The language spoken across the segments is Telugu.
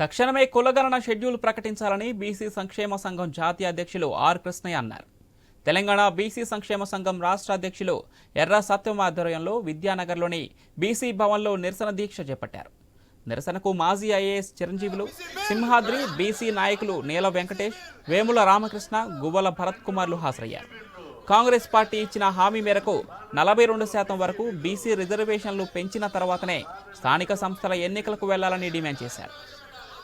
తక్షణమే కులగణన షెడ్యూల్ ప్రకటించాలని బీసీ సంక్షేమ సంఘం జాతీయ అధ్యక్షులు ఆర్ కృష్ణయ్య అన్నారు. తెలంగాణ బీసీ సంక్షేమ సంఘం రాష్ట్ర అధ్యక్షులు ఎర్ర సత్యం ఆధ్వర్యంలో విద్యానగర్లోని బీసీ భవన్లో నిరసన దీక్ష చేపట్టారు. నిరసనకు మాజీ ఐఏఎస్ చిరంజీవులు సింహాద్రి బీసీ నాయకులు నీల వెంకటేష్ వేముల రామకృష్ణ గువ్వల భరత్ కుమార్లు హాజరయ్యారు. కాంగ్రెస్ పార్టీ ఇచ్చిన హామీ మేరకు నలభై రెండు శాతం వరకు బీసీ రిజర్వేషన్లు పెంచిన తర్వాతనే స్థానిక సంస్థల ఎన్నికలకు వెళ్ళాలని డిమాండ్ చేశారు.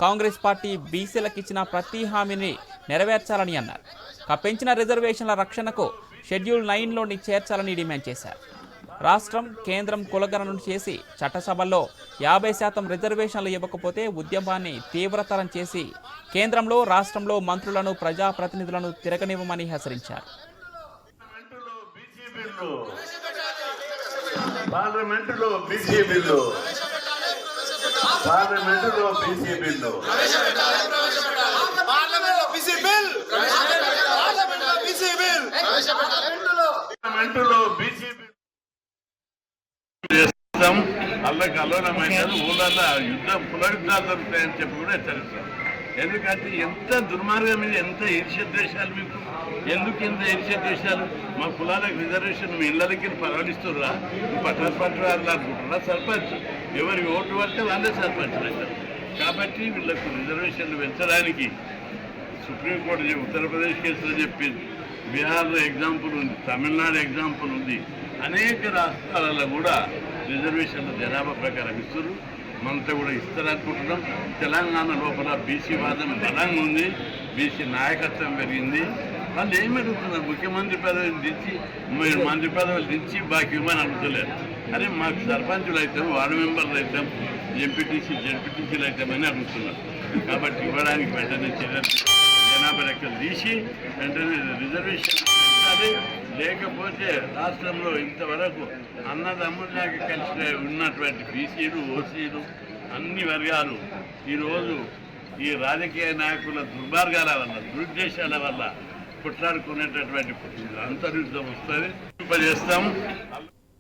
కాంగ్రెస్ పార్టీ బీసీలకు ఇచ్చిన ప్రతి హామీని నెరవేర్చాలని అన్నారు. కప్పించిన పెంచిన రిజర్వేషన్ల రక్షణకు షెడ్యూల్ నైన్లోని చేర్చాలని డిమాండ్ చేశారు. రాష్ట్రం కేంద్రం కులగణన చేసి చట్టసభల్లో యాభై శాతం రిజర్వేషన్లు ఇవ్వకపోతే ఉద్యమాన్ని తీవ్రతరం చేసి కేంద్రంలో రాష్ట్రంలో మంత్రులను ప్రజాప్రతినిధులను తిరగనివ్వమని హెచ్చరించారు. పార్లమెంటులో బీసీ బిల్లు. పార్లమెంటులో బీసీ బిల్లు. పార్లమెంట్లో బీసీ చేస్తాం. అల్లకి అలోనమైనారు ఊళ్ళల్లో యుద్ధం కుల యుద్ధాలు దొరుకుతాయని చెప్పి కూడా హెచ్చరిస్తాం ఎందుకంటే ఎంత దుర్మార్గం మీద ఎంత ఈర్ష్య ద్వేషాలు మీకు? ఎందుకు ఇంత ఈర్ష్య ద్వేషాలు? మా కులాలకు రిజర్వేషన్ మీ ఇళ్ళకి పరవలిస్తుర్రా? పట్టణ పట్టణాలు అనుకుంటున్నా సర్పంచ్. ఎవరికి ఓటు పడితే వాళ్ళే సర్పంచ్ అవుతారు. కాబట్టి వీళ్ళకు రిజర్వేషన్లు పెంచడానికి సుప్రీంకోర్టు ఉత్తరప్రదేశ్ కేసులో చెప్పింది. బీహార్లో ఎగ్జాంపుల్ ఉంది తమిళనాడు ఎగ్జాంపుల్ ఉంది. అనేక రాష్ట్రాలలో కూడా రిజర్వేషన్లు జనాభా ప్రకారం ఇస్తున్నారు మనతో కూడా ఇస్తారనుకుంటున్నాం తెలంగాణ లోపల బీసీ వాదం బలంగా ఉంది. బీసీ నాయకత్వం పెరిగింది. వాళ్ళు ఏమి అడుగుతున్నారు ముఖ్యమంత్రి పదవిని దించి మీరు మంత్రి పదవులు దించి బాకీ ఇవ్వమని అడుగుతలేరు అరే మాకు సర్పంచులు అవుతాం వార్డు మెంబర్లు అవుతాం ఎంపీటీసీ జెడ్పీటీసీలు అవుతామని అడుగుతున్నారు. కాబట్టి ఇవ్వడానికి వెంటనే చర్యలు జనాభా లెక్కలు తీసి వెంటనే రిజర్వేషన్ అదే లేకపోతే రాష్ట్రంలో ఇంతవరకు అన్నదమ్ములాగా కలిసి ఉన్నటువంటి బీసీలు ఓసీలు అన్ని వర్గాలు ఈరోజు ఈ రాజకీయ నాయకుల దుర్మార్గాల వల్ల దురుద్దేశాల వల్ల కొట్లాడుకునేటటువంటి అంతర్యుద్ధం వస్తుంది. చేస్తాం